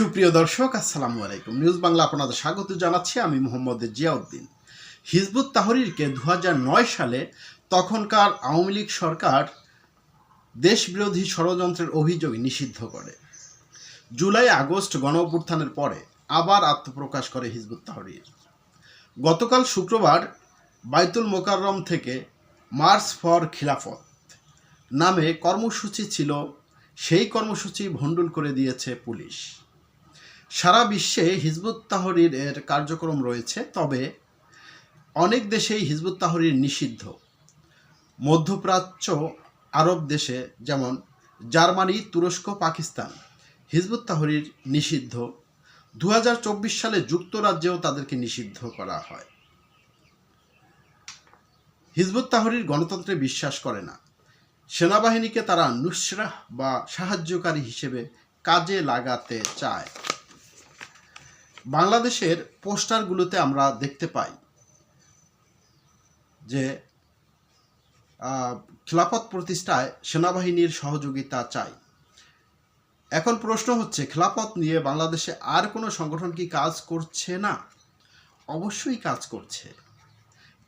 সুপ্রিয় দর্শক, আসসালামু আলাইকুম। নিউজ বাংলা আপনাদের স্বাগত জানাচ্ছি। আমি মোহাম্মদ জিয়াউদ্দিন। হিজবুত তাহরিরকে দু হাজার নয় সালে তখনকার আওয়ামী লীগ সরকার দেশবিরোধী ষড়যন্ত্রের অভিযোগ নিষিদ্ধ করে। জুলাই আগস্ট গণ পরে আবার আত্মপ্রকাশ করে হিজবুত তাহরির। গতকাল শুক্রবার বাইতুল মোকাররম থেকে মার্চ ফর খিলাফত নামে কর্মসূচি ছিল। সেই কর্মসূচি ভণ্ডুল করে দিয়েছে পুলিশ। সারা বিশ্বে হিজবুত তাহরির এর কার্যক্রম রয়েছে, তবে অনেক দেশেই হিজবুত তাহরির নিষিদ্ধ। মধ্যপ্রাচ্য আরব দেশে যেমন জার্মানি, তুরস্ক, পাকিস্তান হিজবুত তাহরির নিষিদ্ধ। দু হাজার চব্বিশ সালে যুক্তরাজ্যেও তাদেরকে নিষিদ্ধ করা হয়। হিজবুত তাহরির গণতন্ত্রে বিশ্বাস করে না। সেনাবাহিনীকে তারা নুসরাহ বা সাহায্যকারী হিসেবে কাজে লাগাতে চায়। বাংলাদেশের পোস্টারগুলোতে আমরা দেখতে পাই যে খিলাফত প্রতিষ্ঠায় সেনাবাহিনীর সহযোগিতা চাই। এখন প্রশ্ন হচ্ছে, খিলাফত নিয়ে বাংলাদেশে আর কোনো সংগঠন কি কাজ করছে না? অবশ্যই কাজ করছে।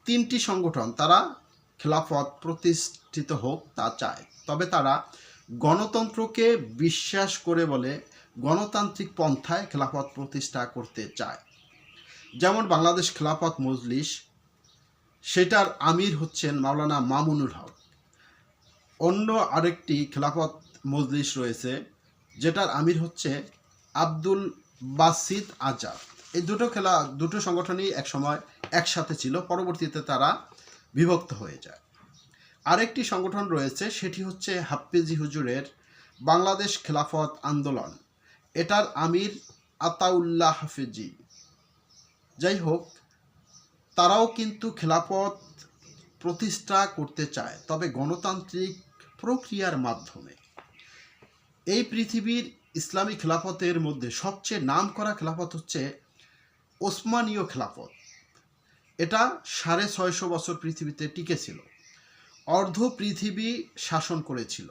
তিনটি সংগঠন, তারা খেলাফত প্রতিষ্ঠিত হোক তা চায়, তবে তারা গণতন্ত্রকে বিশ্বাস করে বলে গণতান্ত্রিক পন্থায় খেলাফত প্রতিষ্ঠা করতে চায়। যেমন বাংলাদেশ খেলাফত মজলিস, সেটার আমির হচ্ছেন মাওলানা মামুনুল হক। অন্য আরেকটি খেলাফত মজলিস রয়েছে, যেটার আমির হচ্ছে আব্দুল বাসিদ আজাদ। এই দুটো খেলা, দুটো সংগঠনই একসময় একসাথে ছিল, পরবর্তীতে তারা বিভক্ত হয়ে যায়। আরেকটি সংগঠন রয়েছে, সেটি হচ্ছে হাফিজি হুজুরের বাংলাদেশ খেলাফত আন্দোলন। এটার আমির আতাউল্লাহ হাফিজি। যাই হোক তারাও কিন্তু খেলাফত প্রতিষ্ঠা করতে চায়, তবে গণতান্ত্রিক প্রক্রিয়ার মাধ্যমে। এই পৃথিবীর ইসলামী খেলাফতের মধ্যে সবচেয়ে নামকরা খেলাফত হচ্ছে ওসমানীয় খেলাফত। এটা সাড়ে ছয়শো বছর পৃথিবীতে টিকেছিল অর্ধ পৃথিবী শাসন করেছিল।